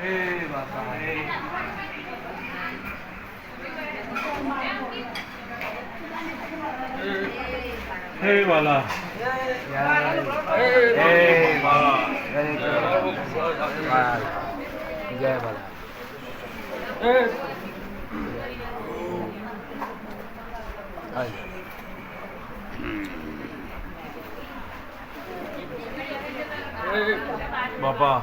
એ બાપા એ હે વાલા હે બાલા જય બાલા હાય. બાપા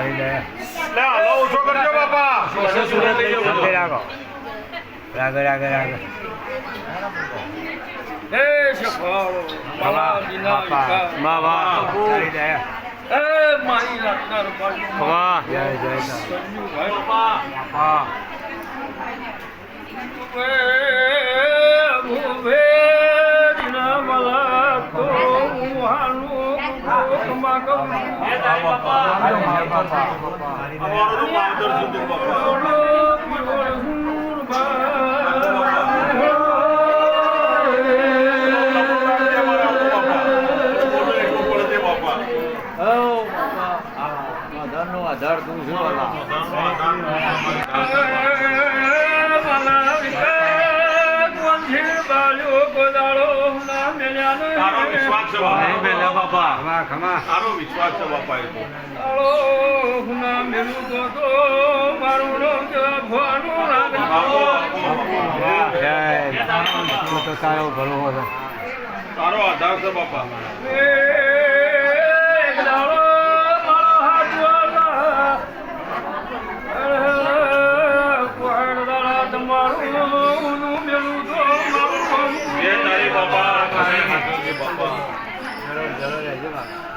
તારી જય લે હલો ઓછો કરજો બાપા. શાંતિ રાખો રાગ રાગ રાગ ખમા બાપા મા મા તારી જય ખમા જય. જય બાપા અમારું તો માવતર સુધી છે બાપા. ધરનો આધાર તું છું બાપા તારો વિશ્વાસ છે બાપા. ખમા ખમા. વિશ્વાસ છે બાપા એ તો જય તું તો તારો ભલો હતો. તારો આધાર છે બાપા. જરૂર જરૂર રહેજો બાપા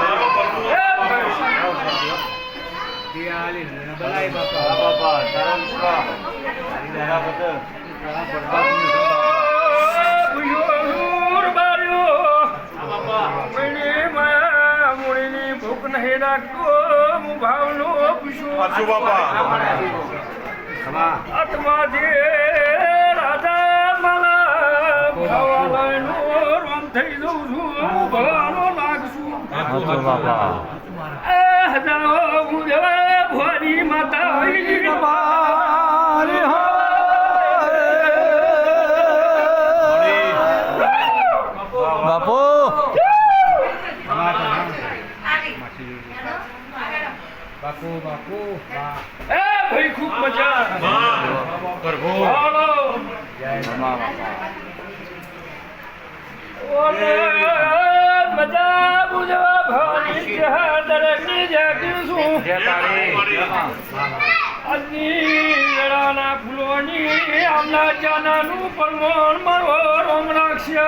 તારો પરમો દિવાળી બલાઈ બાપા બાપા તારા તારી બદલ તારા પ્રભાવ ભૂખ રાખો હું ભાવનો પૂછું સાચું બાપા આત્મા જે રાજા માલા ભવાલયનો રમ થઈ જઉં છું હું ભવાનો લાગશું સાચું બાપા એ હજારો હું ભવાની માતા હોય બાપુ બાપુ બાપુ એ ભાઈ ખૂબ મજા પ્રભુ. હાલો જય મમા બાપા. ઓલે મજા બુજવા ભવાની જહા દરેકની જાગીશું. જે તારી. આજની વેળાના ફૂલોની આમના ચાનાનું પરમણ મારો રોમ રાખશે છે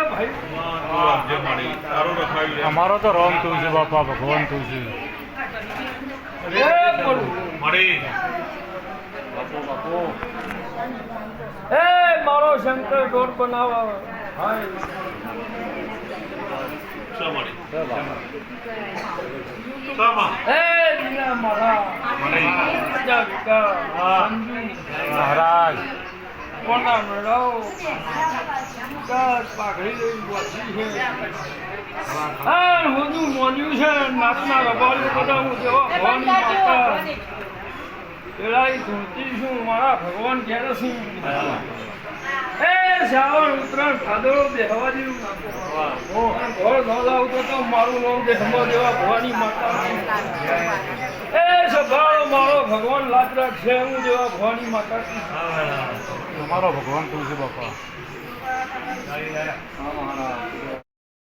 ભાઈ અમારો તો રોમ તુલસી બાપા ભગવાન તુલસી. એ બોલું મળી. એ મારો શંકર દોર બનાવવા હાય સ સમા એ મળી મહારાજ. કોના મેળાઓ પાઘડી છે. હા હું મોન્યું છે નાતના રબાડ્યું બધા હું જેવા ભવાની માતા પેલાઈ છું મારા ભગવાન ક્યારે છું. એ શ્રાવણ ઉત્તરાયણ ભાદરો બેહવા જેવું ઘોર ન લાવતો તો મારું નામ દેહમાં દેવા ભવાની માતા. એ સભાળો મારો ભગવાન લાચરાજ છે હું દેવા ભવાની માતા છું અમારો ભગવાન તુલસી બાપા